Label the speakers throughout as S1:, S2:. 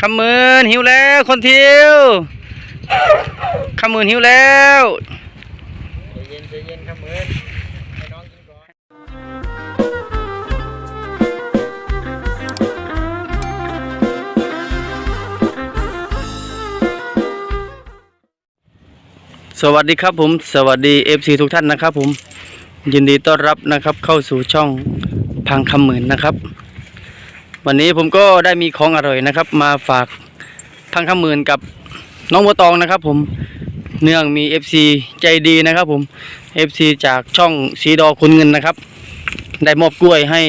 S1: คำมืนหิวแล้วคนเที่ยวคำมืนหิวแล้ว
S2: ใจเย็นใจเย็นครับเหมืนให้น้องกินก่อน
S1: สวัสดีครับผมสวัสดี FC ทุกท่านนะครับผมยินดีต้อนรับนะครับเข้าสู่ช่องพังคำหมื่นนะครับ วันนี้ผมก็ได้มีของอร่อยนะครับ มาฝากพังคำหมื่นกับน้องบัวตองนะครับ ผมเนื่องมี FC ใจดีนะครับ ผม FC จากช่องสีดอคุณเงินนะครับ ได้มอบกล้วยให้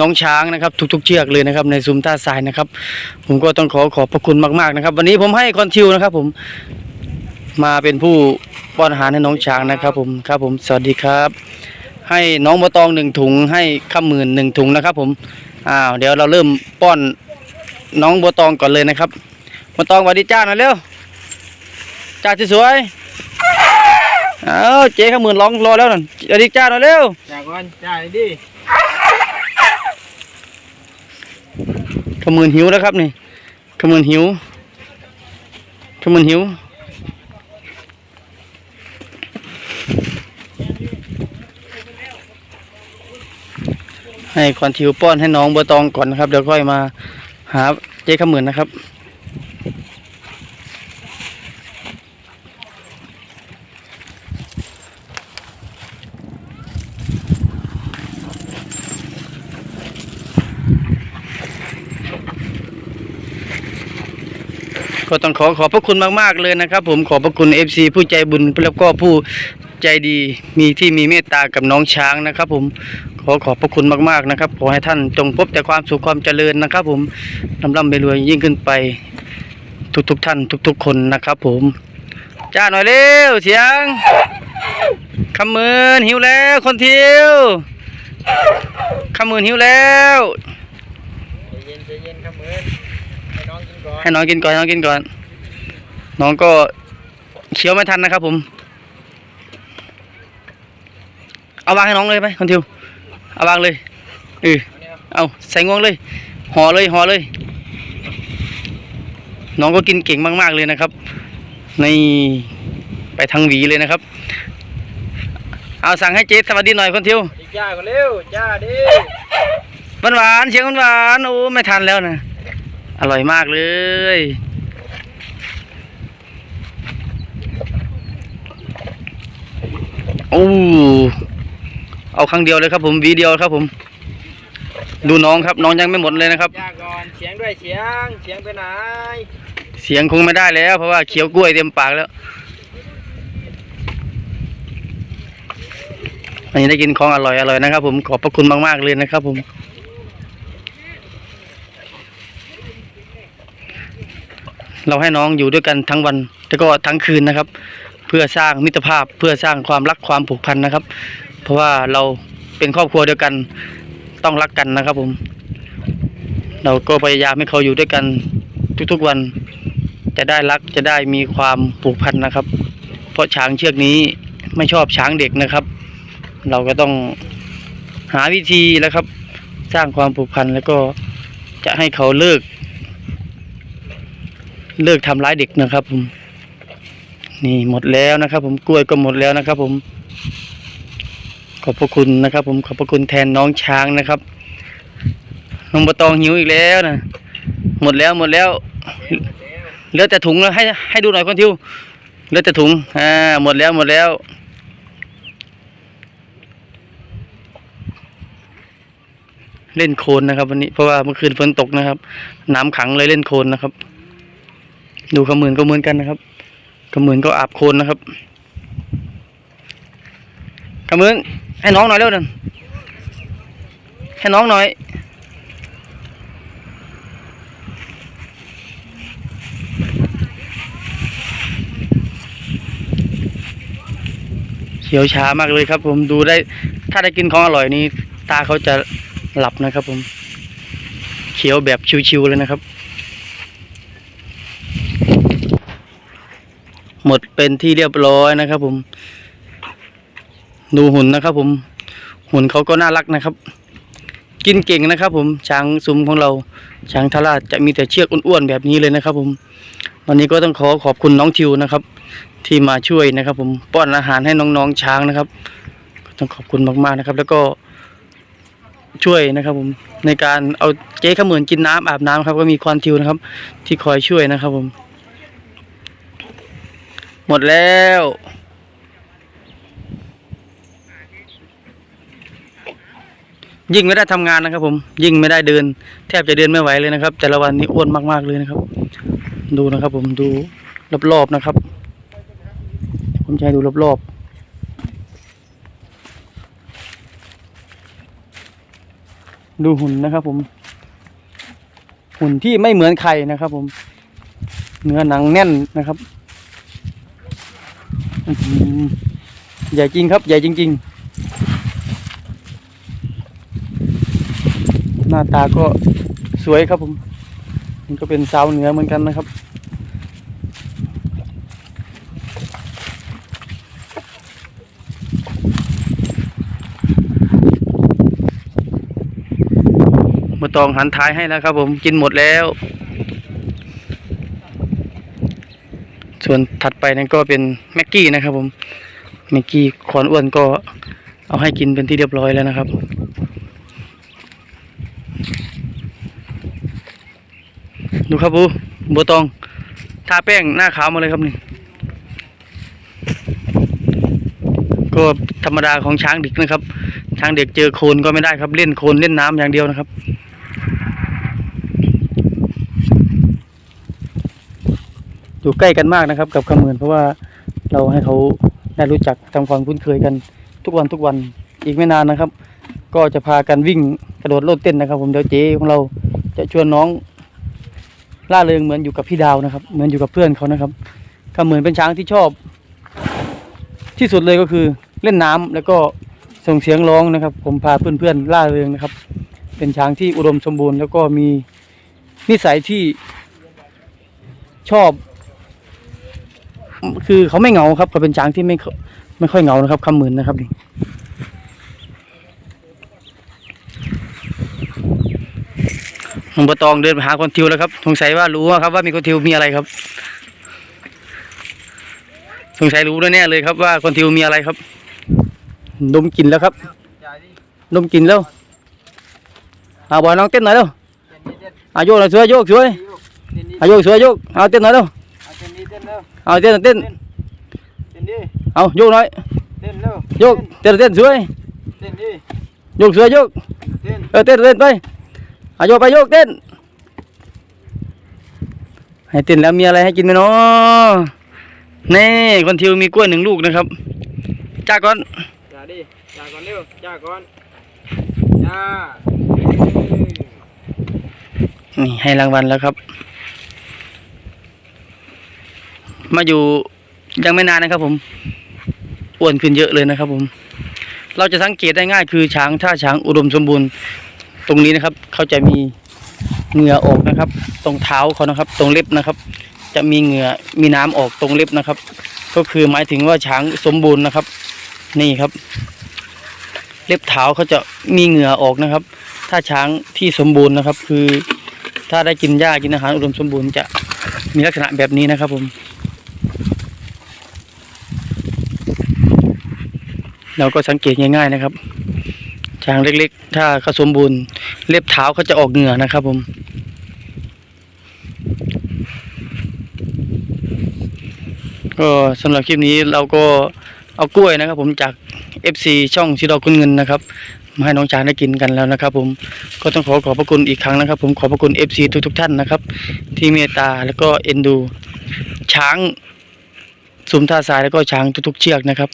S1: น้องช้างนะครับ ทุกๆเชือกเลยนะครับในซุ้มท่าทรายนะครับ ผมก็ต้องขอขอบพระคุณมากๆนะครับ วันนี้ผมให้คอนทิวนะครับ ผมมาเป็นผู้ป้อนอาหารให้น้องช้างนะครับ ผมครับผมสวัสดีครับ ให้น้องบัวตองหนึ่งถุงให้ข้ามหมื่นหนึ่งถุงนะครับ ผมอ้าวเดี๋ยวเราเริ่มป้อนน้องบัวตองก่อนเลยนะครับบัวตองสวัสดีจ้าหน่อยเร็วจ้าที่สวยเอ้าเจ๊ข้ามหมื่นร้องรอแล้วนั่นสวัสดีจ้าหน่อยเร็ว
S2: จากก่อนจ่ายดิ
S1: ข้ามหมื่นหิวแล้วครับนี่ข้ามหมื่นหิวข้ามหมื่นหิว ให้คอนทิวป้อนให้น้องบัวตองก่อนนะครับ เดี๋ยวค่อยมาหาเจ๊ขมื่นนะครับ ก็ต้องขอขอบพระคุณมาก ๆ เลยนะครับ ผมขอบพระคุณ FC ผู้ใจบุญแล้วก็ผู้ใจดีมีที่มีเมตตากับน้องช้างนะครับ ผม ขอขอบพระคุณมากๆนะครับ ขอให้ท่านจงพบแต่ความสุขความเจริญนะครับ ผมร่ำร่ำไปรวยยิ่งขึ้นไป ทุกๆท่าน ทุก ๆ คนนะครับ ผม จ้าหน่อยเร็วเสียงคำมืนหิวแล้วคนเที่ยวคำมืนหิวแล้ว
S2: ใจเย็นใจเย็นครับเหมือนให้น้องกินก่อน
S1: ให้น้องกินก่อนให้น้องกินก่อน น้องก็เคี้ยวไม่ทันนะครับ ผม เอาวางให้น้องเลยไหมคนทิว เอาวางเลยเออเอาใส่งวงเลยห่อเลยห่อเลย น้องก็กินเก่งมาก ๆเลยนะครับนี่ไปทางหวีเลยนะครับ เอาสั่งให้เจ๊สวัสดีหน่อยคนทิว
S2: ดีจ้าก่อนเร็วจ้าดิ
S1: หวานหวานๆเสียงหวานหวานๆโอ้ไม่ทันแล้วนะอร่อยมากเลยโอ้ เอาครั้งเดียวเลยครับ ผมวีเดียวครับ ผม ดูน้องครับ น้องยังไม่หมดเลยนะครับ
S2: จ้าก่อนเสียงด้วยเสียงเสียงไปไหน
S1: เสียงคงไม่ได้แล้ว เพราะว่าเคี้ยวกล้วยเต็มปากแล้ววันนี้ได้กินของอร่อยอร่อยนะครับ ผมขอบพระคุณมาก ๆ เลยนะครับ ผม เราให้น้องอยู่ด้วยกันทั้งวันแล้วก็ทั้งคืนนะครับ เพื่อสร้างมิตรภาพเพื่อสร้างความรักความผูกพันนะครับ เพราะว่าเราเป็นครอบครัวเดียวกันต้องรักกันนะครับผม เราก็พยายามให้เขาอยู่ด้วยกันทุกๆวัน จะได้รักจะได้มีความผูกพันนะครับ เพราะช้างเชือกนี้ไม่ชอบช้างเด็กนะครับ เราก็ต้องหาวิธีแล้วครับ สร้างความผูกพันแล้วก็จะให้เขาเลิก เลิกทำร้ายเด็กนะครับผมนี่หมดแล้วนะครับ ผมกล้วยก็หมดแล้วนะครับ ผม ขอบพระคุณนะครับ ผมขอบพระคุณแทนน้องช้างนะครับน้องบตองหิวอีกแล้วนะหมดแล้วหมดแล้วเหลือแต่ถุงแล้วให้ให้ดูหน่อยคนทิวเหลือแต่ถุงอ่าหมดแล้วหมดแล้วเล่นโคลนนะครับ วันนี้เพราะว่าเมื่อคืนฝนตกนะครับ น้ำขังเลยเล่นโคลนนะครับ ดูขมือนก็เหมือนกันนะครับขมือนก็อาบโคลนนะครับขมือน ให้น้องหน่อยเร็วหนึ่งให้น้องหน่อย เขียวช้ามากเลยครับ ผมดูได้ถ้าได้กินของอร่อยนี้ ตาเขาจะหลับนะครับ ผม เขียวแบบชิวๆเลยนะครับ หมดเป็นที่เรียบร้อยนะครับ ผม ดูหุ่นนะครับ ผม หุ่นเขาก็น่ารักนะครับ กินเก่งนะครับ ผมช้างซุ้มของเรา ช้างทาราจะมีแต่เชือกอ้วนๆแบบนี้เลยนะครับ ผม วันนี้ก็ต้องขอขอบคุณน้องทิวนะครับ ที่มาช่วยนะครับ ผมป้อนอาหารให้น้องๆช้างนะครับต้องขอบคุณมากๆนะครับ แล้วก็ช่วยนะครับผมในการเอาเจ๊ขมือนกินน้ำอาบน้ำครับ ก็มีควานทิวนะครับ ที่คอยช่วยนะครับผม หมดแล้ว ยิ่งไม่ได้ทำงานนะครับ ผม ยิ่งไม่ได้เดิน แทบจะเดินไม่ไหวเลยนะครับ แต่ละวันนี้อ้วนมากๆเลยนะครับ ดูนะครับ ผมดูรอบๆนะครับ ผมจะให้ดูรอบๆดูหุ่นนะครับผม หุ่นที่ไม่เหมือนใครนะครับผม เนื้อหนังแน่นนะครับใหญ่จริงครับ ใหญ่จริง ๆ น้าตาก็สวยครับผมนี่ก็เป็นสาวเหนือเหมือนกันนะครับ มาตองหันท้ายให้แล้วครับผมกินหมดแล้ว ส่วนถัดไปนั่นก็เป็นแม็กกี้นะครับผมแม็กกี้คอนอ้วนก็เอาให้กินเป็นที่เรียบร้อยแล้วนะครับ ดูครับบูบัวตอง ทาแป้งหน้าขาวมาเลยครับนี่ ก็ธรรมดาของช้างเด็กนะครับ ช้างเด็กเจอโคลนก็ไม่ได้ครับ เล่นโคลนเล่นน้ำอย่างเดียวนะครับ อยู่ใกล้กันมากนะครับ กับขมือนเพราะว่าเราให้เขาได้รู้จักทำความคุ้นเคยกันทุกวันทุกวันอีกไม่นานนะครับ ก็จะพากันวิ่งกระโดดโลดเต้นนะครับ ผมเดี๋ยวเจ๊ของเราจะชวนน้อง ล่าเริงเหมือนอยู่กับพี่ดาวนะครับ เหมือนอยู่กับเพื่อนเขานะครับ ก็เหมือนเป็นช้างที่ชอบ ที่สุดเลยก็คือเล่นน้ำแล้วก็ส่งเสียงร้องนะครับ ผมพาเพื่อนๆล่าเริงนะครับ เป็นช้างที่อุดมสมบูรณ์ แล้วก็มีนิสัยที่ชอบ คือเขาไม่เหงาครับเขาเป็นช้างที่ไม่ไม่ค่อยเหงานะครับคำหมื่นนะครับนี่ หลวงปตองเดินไปหาคนทิวแล้วครับสงสัยว่ารู้ว่าครับว่ามีคนทิวมีอะไรครับสงสัยรู้แน่เลยครับว่าคนทิวมีอะไรครับ ดมกลิ่นแล้วครับ
S2: ด
S1: มกลิ่นแล้วเอาบอยน้องเต้นหน่อยเร็วอาโยกหน่อยสวยโยกสวยอาโยกสวยโยกเอาเต้นหน่อยเร็ว
S2: เอาเต้นเต้นเร็ว
S1: เอาเต้นเต้น
S2: เอา
S1: โยกหน่อย
S2: เต้นเร็ว
S1: โยกเต้นเต้นสวยโยกสวยโยก
S2: เต้น
S1: เออเต้นเต้นไป อาโยกไปโยกเต้น ให้เต้นแล้วมีอะไรให้กินไหมเนาะนี่คนทิวมีกล้วยหนึ่งลูกนะครับ จ้าก่อน
S2: จ่ายดิจ่ายก่อนเร็วจ่ายก่อนจ่า
S1: นี่ให้รางวัลแล้วครับ มาอยู่ยังไม่นานนะครับ ผมอ้วนขึ้นเยอะเลยนะครับ ผม เราจะสังเกตได้ง่ายคือช้างถ้าช้างอุดมสมบูรณ์ ตรงนี้นะครับเขาจะมีเหงื่อออกนะครับ ตรงเท้าเขานะครับ ตรงเล็บนะครับ จะมีเหงื่อมีน้ำออกตรงเล็บนะครับ ก็คือหมายถึงว่าช้างสมบูรณ์นะครับ นี่ครับ เล็บเท้าเขาจะมีเหงื่อออกนะครับ ถ้าช้างที่สมบูรณ์นะครับ คือถ้าได้กินหญ้ากินอาหารอุดมสมบูรณ์จะมีลักษณะแบบนี้นะครับ ผมเราก็สังเกตง่าย ๆนะครับ ช้างเล็กๆ ถ้าเขาสมบูรณ์ เล็บเท้าเขาจะออกเหงื่อนะครับผม ก็สำหรับคลิปนี้เราก็เอากล้วยนะครับ ผมจาก FC ช่องชิดอกคุณเงินนะครับมาให้น้องช้างได้กินกันแล้วนะครับ ผมก็ต้องขอขอบพระคุณอีกครั้งนะครับ ผมขอบพระคุณ FC ทุกทุกๆท่านนะครับ ที่เมตตาแล้วก็เอ็นดู ช้าง สุมท่าทรายแล้วก็ช้างทุกๆ เชือกนะครับ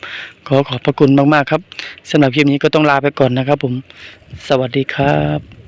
S1: ขอขอบพระคุณมากๆครับสำหรับคลิปนี้ก็ต้องลาไปก่อนนะครับผม สวัสดีครับ